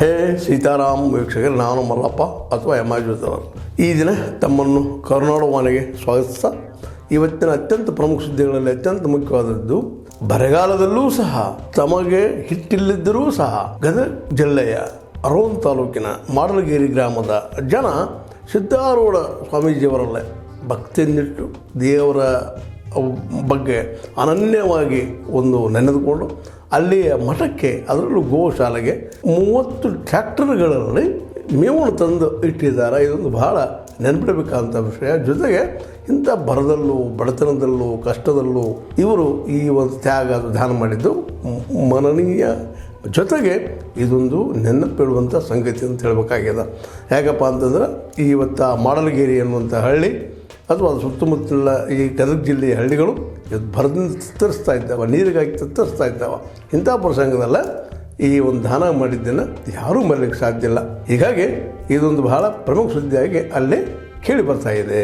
ಹೇ ಸೀತಾರಾಮ್ ವೀಕ್ಷಕರು, ನಾನು ಮಲ್ಲಪ್ಪ ಅಥವಾ ಎಂ ಆರ್ ಈ ದಿನ ತಮ್ಮನ್ನು ಕರ್ನಾಟಕ ವಾಣಿಗೆ ಸ್ವಾಗತಿಸ್ತಾ, ಇವತ್ತಿನ ಅತ್ಯಂತ ಪ್ರಮುಖ ಸುದ್ದಿಗಳಲ್ಲಿ ಅತ್ಯಂತ ಮುಖ್ಯವಾದದ್ದು, ಬರಗಾಲದಲ್ಲೂ ಸಹ, ತಮಗೆ ಹಿಟ್ಟಿಲ್ಲದಿದ್ದರೂ ಸಹ, ಗದಗ ಜಿಲ್ಲೆಯ ಅರೋನ್ ತಾಲೂಕಿನ ಮಾಡಲಗೇರಿ ಗ್ರಾಮದ ಜನ ಸಿದ್ಧಾರೂಢ ಸ್ವಾಮೀಜಿಯವರಲ್ಲೇ ಭಕ್ತಿಯನ್ನಿಟ್ಟು ದೇವರ ಬಗ್ಗೆ ಅನನ್ಯವಾಗಿ ಒಂದು ನೆನೆದುಕೊಂಡು ಅಲ್ಲಿಯ ಮಠಕ್ಕೆ, ಅದರಲ್ಲೂ ಗೋಶಾಲೆಗೆ ಮೂವತ್ತು ಟ್ರ್ಯಾಕ್ಟರ್ಗಳಲ್ಲಿ ಮೇವನ್ನು ತಂದು ಇಟ್ಟಿದ್ದಾರೆ. ಇದೊಂದು ಬಹಳ ನೆನಪಿಡಬೇಕಾದಂಥ ವಿಷಯ. ಜೊತೆಗೆ ಇಂಥ ಬರದಲ್ಲೂ, ಬಡತನದಲ್ಲೂ, ಕಷ್ಟದಲ್ಲೂ ಇವರು ಈ ಒಂದು ತ್ಯಾಗ ದಾನ ಮಾಡಿದ್ದು. ಮನನೀಯ ಜೊತೆಗೆ ಇದೊಂದು ನೆನಪಿಡುವಂಥ ಸಂಗತಿ ಅಂತ ಹೇಳಬೇಕಾಗಿದೆ. ಯಾಕಪ್ಪ ಅಂತಂದ್ರೆ ಇವತ್ತು ಮಾಡಲಗೇರಿ ಅನ್ನುವಂಥ ಹಳ್ಳಿ ಅಥವಾ ಅದು ಸುತ್ತಮುತ್ತಲ ಈ ಗದಗ ಜಿಲ್ಲೆಯ ಹಳ್ಳಿಗಳು ಇದು ಬರದಿಂದ ತತ್ತರಿಸ್ತಾ ಇದ್ದಾವೆ, ನೀರಿಗಾಗಿ ತತ್ತರಿಸ್ತಾ ಇದ್ದಾವೆ. ಇಂಥ ಪ್ರಸಂಗದಲ್ಲ ಈ ಒಂದು ದಾನ ಮಾಡಿದ್ದನ್ನು ಯಾರೂ ಮರಲಿಕ್ಕೆ ಸಾಧ್ಯ ಇಲ್ಲ. ಹೀಗಾಗಿ ಇದೊಂದು ಬಹಳ ಪ್ರಮುಖ ಸುದ್ದಿಯಾಗಿ ಅಲ್ಲಿ ಕೇಳಿ ಬರ್ತಾ ಇದೆ.